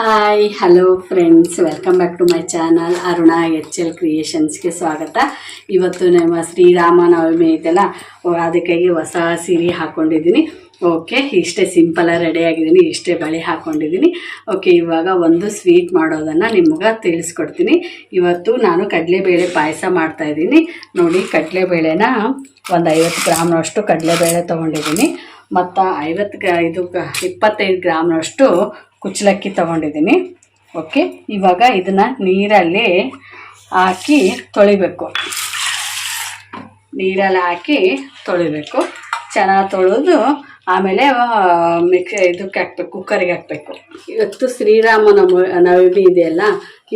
Hi hello friends welcome back to my channel Aruna H L ಕ್ರಿಯೇಷನ್ಸ್ಗೆ ಸ್ವಾಗತ. ಇವತ್ತು ನಮ್ಮ ಶ್ರೀರಾಮನವಮಿ ಐತಲ್ಲ ಅದಕ್ಕಾಗಿ ಹೊಸ ಸೀರೆ ಹಾಕ್ಕೊಂಡಿದ್ದೀನಿ ಓಕೆ ಇಷ್ಟೇ ಸಿಂಪಲಾಗಿ ರೆಡಿ ಆಗಿದ್ದೀನಿ, ಇಷ್ಟೇ ಬಳೆ ಹಾಕ್ಕೊಂಡಿದ್ದೀನಿ ಓಕೆ ಇವಾಗ ಒಂದು ಸ್ವೀಟ್ ಮಾಡೋದನ್ನು ನಿಮಗೆ ತಿಳಿಸ್ಕೊಡ್ತೀನಿ. ಇವತ್ತು ನಾನು ಕಡಲೆಬೇಳೆ ಪಾಯಸ ಮಾಡ್ತಾಯಿದ್ದೀನಿ ನೋಡಿ, ಕಡಲೆಬೇಳೆನ ಒಂದು ಐವತ್ತು ಗ್ರಾಮ್ನಷ್ಟು ಕಡಲೆಬೇಳೆ ತೊಗೊಂಡಿದ್ದೀನಿ. ಮತ್ತು ಐವತ್ತು ಗ, ಇದು ಇಪ್ಪತ್ತೈದು ಗ್ರಾಮ್ನಷ್ಟು ಕುಚ್ಚಲಕ್ಕಿ ತೊಗೊಂಡಿದ್ದೀನಿ. ಓಕೆ ಇವಾಗ ಇದನ್ನು ನೀರಲ್ಲಿ ಹಾಕಿ ತೊಳಿಬೇಕು. ನೀರಲ್ಲಿ ಹಾಕಿ ತೊಳಿಬೇಕು. ಚೆನ್ನಾಗಿ ತೊಳೆದು ಆಮೇಲೆ ಮಿಕ್ಸ್ ಇದಕ್ಕೆ ಹಾಕ್ಬೇಕು, ಕುಕ್ಕರಿಗೆ ಹಾಕಬೇಕು. ಇವತ್ತು ಶ್ರೀರಾಮ ನವ ನವಮಿ ಇದೆಯಲ್ಲ,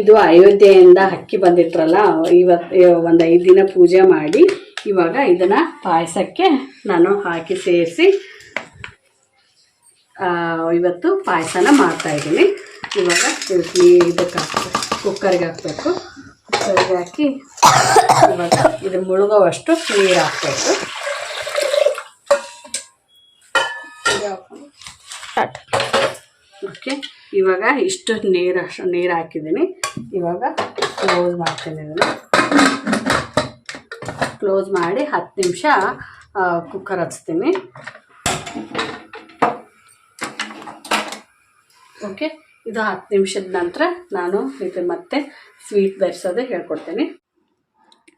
ಇದು ಅಯೋಧ್ಯೆಯಿಂದ ಅಕ್ಕಿ ಬಂದಿಟ್ರಲ್ಲ ಇವತ್ತು ಒಂದು ಐದು ದಿನ ಪೂಜೆ ಮಾಡಿ ಇವಾಗ ಇದನ್ನು ಪಾಯಸಕ್ಕೆ ನಾನು ಹಾಕಿ ಸೇರಿಸಿ ಇವತ್ತು ಪಾಯಸನ ಮಾಡ್ತಾ ಇದ್ದೀನಿ. ಇವಾಗ ಇದಕ್ಕೆ ಇದಕ್ಕೆ ಹಾಕ್ಬೇಕು. ಕುಕ್ಕರ್ಗೆ ಹಾಕಬೇಕು. ಕುಕ್ಕರ್ಗೆ ಹಾಕಿ ಇವಾಗ ಇದು ಮುಳುಗೋವಷ್ಟು ನೀರು ಹಾಕಬೇಕು. ಓಕೆ. ಇವಾಗ ಇಷ್ಟು ನೀರು ಅಷ್ಟು ನೀರು ಹಾಕಿದ್ದೀನಿ. ಇವಾಗ ಕ್ಲೋಸ್ ಮಾಡ್ತೀನಿ ಇದನ್ನು. ಕ್ಲೋಸ್ ಮಾಡಿ ಹತ್ತು ನಿಮಿಷ ಕುಕ್ಕರ್ ಹಚ್ತೀನಿ. ಓಕೆ? ಇದು ಹತ್ತು ನಿಮಿಷದ ನಂತರ ನಾನು ಇದು ಮತ್ತೆ ಸ್ವೀಟ್ ಬೆರೆಸೋದು ಹೇಳ್ಕೊಡ್ತೀನಿ.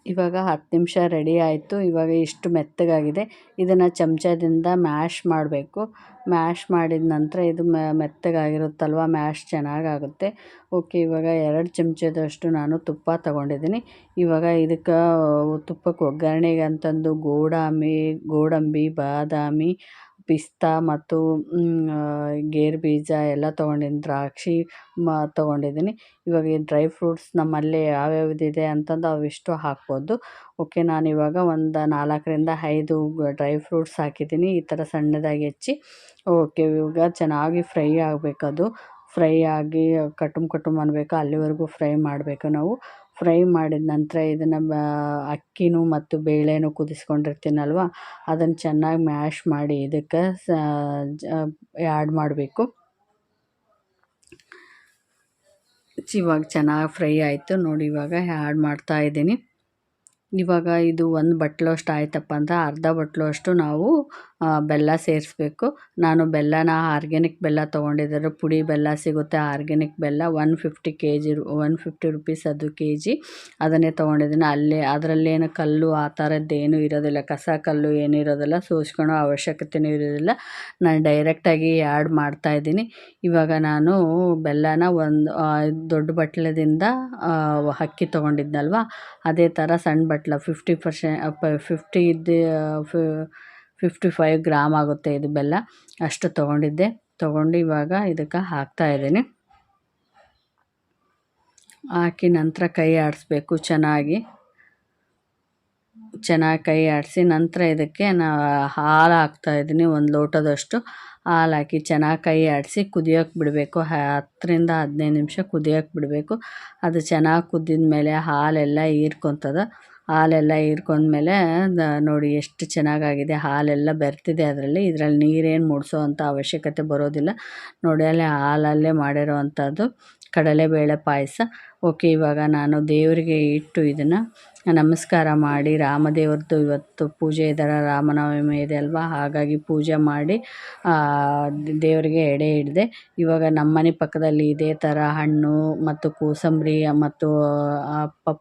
ಇವಾಗ ಹತ್ತು ನಿಮಿಷ ರೆಡಿ ಆಯಿತು. ಇವಾಗ ಇಷ್ಟು ಮೆತ್ತಗಾಗಿದೆ. ಇದನ್ನು ಚಮಚದಿಂದ ಮ್ಯಾಶ್ ಮಾಡಬೇಕು. ಮ್ಯಾಶ್ ಮಾಡಿದ ನಂತರ ಇದು ಮೆತ್ತಗಾಗಿರುತ್ತಲ್ವ? ಮ್ಯಾಶ್ ಚೆನ್ನಾಗಾಗುತ್ತೆ. ಓಕೆ, ಇವಾಗ ಎರಡು ಚಮಚದಷ್ಟು ನಾನು ತುಪ್ಪ ತಗೊಂಡಿದ್ದೀನಿ. ಇವಾಗ ಇದಕ್ಕೆ ತುಪ್ಪಕ್ಕೆ ಒಗ್ಗರಣೆಗೆ ಅಂತಂದು ಗೋಡಾಮಿ ಗೋಡಂಬಿ, ಬಾದಾಮಿ ಪಿಸ್ತಾ ಮತ್ತು ಗೇರು ಬೀಜ ಎಲ್ಲ ತೊಗೊಂಡಿದ್ದೀನಿ. ದ್ರಾಕ್ಷಿ ಮ, ತೊಗೊಂಡಿದ್ದೀನಿ. ಇವಾಗ ಈ ಡ್ರೈ ಫ್ರೂಟ್ಸ್ ನಮ್ಮಲ್ಲಿ ಯಾವ್ಯಾವ್ದಿದೆ ಅಂತಂದು ಅವಿಷ್ಟು ಹಾಕ್ಬೋದು. ಓಕೆ, ನಾನು ಇವಾಗ ಒಂದು ನಾಲ್ಕರಿಂದ ಐದು ಡ್ರೈ ಫ್ರೂಟ್ಸ್ ಹಾಕಿದ್ದೀನಿ. ಈ ಥರ ಸಣ್ಣದಾಗಿ ಹೆಚ್ಚಿ. ಓಕೆ, ಇವಾಗ ಚೆನ್ನಾಗಿ ಫ್ರೈ ಆಗಬೇಕದು. ಫ್ರೈ ಆಗಿ ಕಟುಮ್ ಕಟುಮ್ ಅನ್ನಬೇಕು ಅಲ್ಲಿವರೆಗೂ ಫ್ರೈ ಮಾಡಬೇಕು ನಾವು. ಫ್ರೈ ಮಾಡಿದ ನಂತರ ಇದನ್ನು ಅಕ್ಕಿನೂ ಮತ್ತು ಬೇಳೆನೂ ಕುದಿಸ್ಕೊಂಡಿರ್ತೀನಲ್ವ, ಅದನ್ನು ಚೆನ್ನಾಗಿ ಮ್ಯಾಶ್ ಮಾಡಿ ಇದಕ್ಕೆ ಆ್ಯಡ್ ಮಾಡಬೇಕು. ಇವಾಗ ಚೆನ್ನಾಗಿ ಫ್ರೈ ಆಯಿತು. ನೋಡಿ, ಇವಾಗ ಆ್ಯಡ್ ಮಾಡ್ತಾ ಇದ್ದೀನಿ. ಇವಾಗ ಇದು ಒಂದು ಬಟ್ಲು ಅಷ್ಟು ಆಯ್ತಪ್ಪ ಅಂದ್ರೆ ಅರ್ಧ ಬಟ್ಲು ಅಷ್ಟು ನಾವು ಬೆಲ್ಲ ಸೇರಿಸ್ಬೇಕು. ನಾನು ಬೆಲ್ಲನ ಆರ್ಗ್ಯಾನಿಕ್ ಬೆಲ್ಲ ತೊಗೊಂಡಿದ್ದಾರೆ ಪುಡಿ ಬೆಲ್ಲ ಸಿಗುತ್ತೆ. ಆರ್ಗ್ಯಾನಿಕ್ ಬೆಲ್ಲ one fifty K G one fifty rupees ಅದು ಕೆ ಜಿ ಅದನ್ನೇ ತೊಗೊಂಡಿದ್ದೀನಿ. ಅಲ್ಲೇ, ಅದರಲ್ಲೇನು ಕಲ್ಲು ಆ ಥರದ್ದೇನೂ ಇರೋದಿಲ್ಲ. ಕಸ ಕಲ್ಲು ಏನೂ ಇರೋದಿಲ್ಲ. ಸೋಸ್ಕೊಳ್ಳೋ ಅವಶ್ಯಕತೆಯೂ ಇರೋದಿಲ್ಲ. ನಾನು ಡೈರೆಕ್ಟಾಗಿ ಆ್ಯಡ್ ಮಾಡ್ತಾಯಿದ್ದೀನಿ ಇವಾಗ ನಾನು ಬೆಲ್ಲನ ಒಂದು ದೊಡ್ಡ ಬಟ್ಲದಿಂದ ಅಕ್ಕಿ ತೊಗೊಂಡಿದ್ನಲ್ವ? ಅದೇ ಥರ ಸಣ್ಣ ಬಟ್ಲ ಫಿಫ್ಟಿ ಪರ್ಸೆಂಟ್ ಫಿಫ್ಟಿ ಇದ್ದು ಫಿಫ್ಟಿ ಫೈವ್ ಗ್ರಾಮ್ ಆಗುತ್ತೆ ಇದು ಬೆಲ್ಲ. ಅಷ್ಟು ತೊಗೊಂಡಿದ್ದೆ. ತೊಗೊಂಡು ಇವಾಗ ಇದಕ್ಕೆ ಹಾಕ್ತಾ ಇದ್ದೀನಿ. ಹಾಕಿ ನಂತರ ಕೈ ಆಡಿಸ್ಬೇಕು ಚೆನ್ನಾಗಿ. ಚೆನ್ನಾಗಿ ಕೈ ಆಡಿಸಿ ನಂತರ ಇದಕ್ಕೆ ನಾವು ಹಾಲು ಹಾಕ್ತಾ ಇದ್ದೀನಿ ಒಂದು ಲೋಟದಷ್ಟು ಹಾಲು ಹಾಕಿ ಚೆನ್ನಾಗಿ ಕೈ ಆಡಿಸಿ ಕುದಿಯೋಕೆ ಬಿಡಬೇಕು. ಹತ್ತರಿಂದ ಹದಿನೈದು ನಿಮಿಷ ಕುದಿಯೋಕೆ ಬಿಡಬೇಕು. ಅದು ಚೆನ್ನಾಗಿ ಕುದ್ದಿದ ಮೇಲೆ ಹಾಲೆಲ್ಲ ಹೀರ್ಕೊತದ. ಹಾಲೆಲ್ಲ ಹೀರ್ಕೊಂಡ್ಮೇಲೆ ನೋಡಿ ಎಷ್ಟು ಚೆನ್ನಾಗಾಗಿದೆ. ಹಾಲೆಲ್ಲ ಬೆರ್ತಿದೆ ಅದರಲ್ಲಿ. ಇದರಲ್ಲಿ ನೀರೇನು ಮುಡಿಸೋ ಅಂಥ ಅವಶ್ಯಕತೆ ಬರೋದಿಲ್ಲ. ನೋಡಿ ಅಲ್ಲಿ ಹಾಲಲ್ಲೇ ಮಾಡಿರೋ ಅಂಥದ್ದು ಕಡಲೆಬೇಳೆ ಪಾಯಸ. ಓಕೆ, ಇವಾಗ ನಾನು ದೇವರಿಗೆ ಇಟ್ಟು ಇದನ್ನು ನಮಸ್ಕಾರ ಮಾಡಿ, ರಾಮದೇವ್ರದ್ದು ಇವತ್ತು ಪೂಜೆ ಇದರ ರಾಮನವಮಿ ಇದೆ ಅಲ್ವಾ? ಹಾಗಾಗಿ ಪೂಜೆ ಮಾಡಿ ದೇವರಿಗೆ ಎಡೆ ಹಿಡಿದೆ, ಇವಾಗ ನಮ್ಮನೆ ಪಕ್ಕದಲ್ಲಿ ಇದೇ ಥರ ಹಣ್ಣು ಮತ್ತು ಕೋಸಂಬರಿ ಮತ್ತು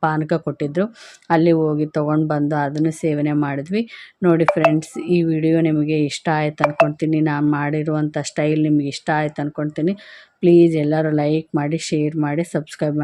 ಪಾನಕ ಕೊಟ್ಟಿದ್ದರು ಅಲ್ಲಿ ಹೋಗಿ ತೊಗೊಂಡು ಬಂದು ಅದನ್ನು ಸೇವನೆ ಮಾಡಿದ್ವಿ. ನೋಡಿ ಫ್ರೆಂಡ್ಸ್ ಈ ವಿಡಿಯೋ ನಿಮಗೆ ಇಷ್ಟ ಆಯ್ತು ಅಂದ್ಕೊಳ್ತೀನಿ ನಾನು ಮಾಡಿರುವಂಥ ಸ್ಟೈಲ್ ನಿಮಗೆ ಇಷ್ಟ ಆಯ್ತು ಅಂದ್ಕೊಳ್ತೀನಿ ಪ್ಲೀಸ್ ಎಲ್ಲರೂ ಲೈಕ್ ಮಾಡಿ ಶೇರ್ ಮಾಡಿ ಸಬ್ಸ್ಕ್ರೈಬ್ ಮಾಡಿ.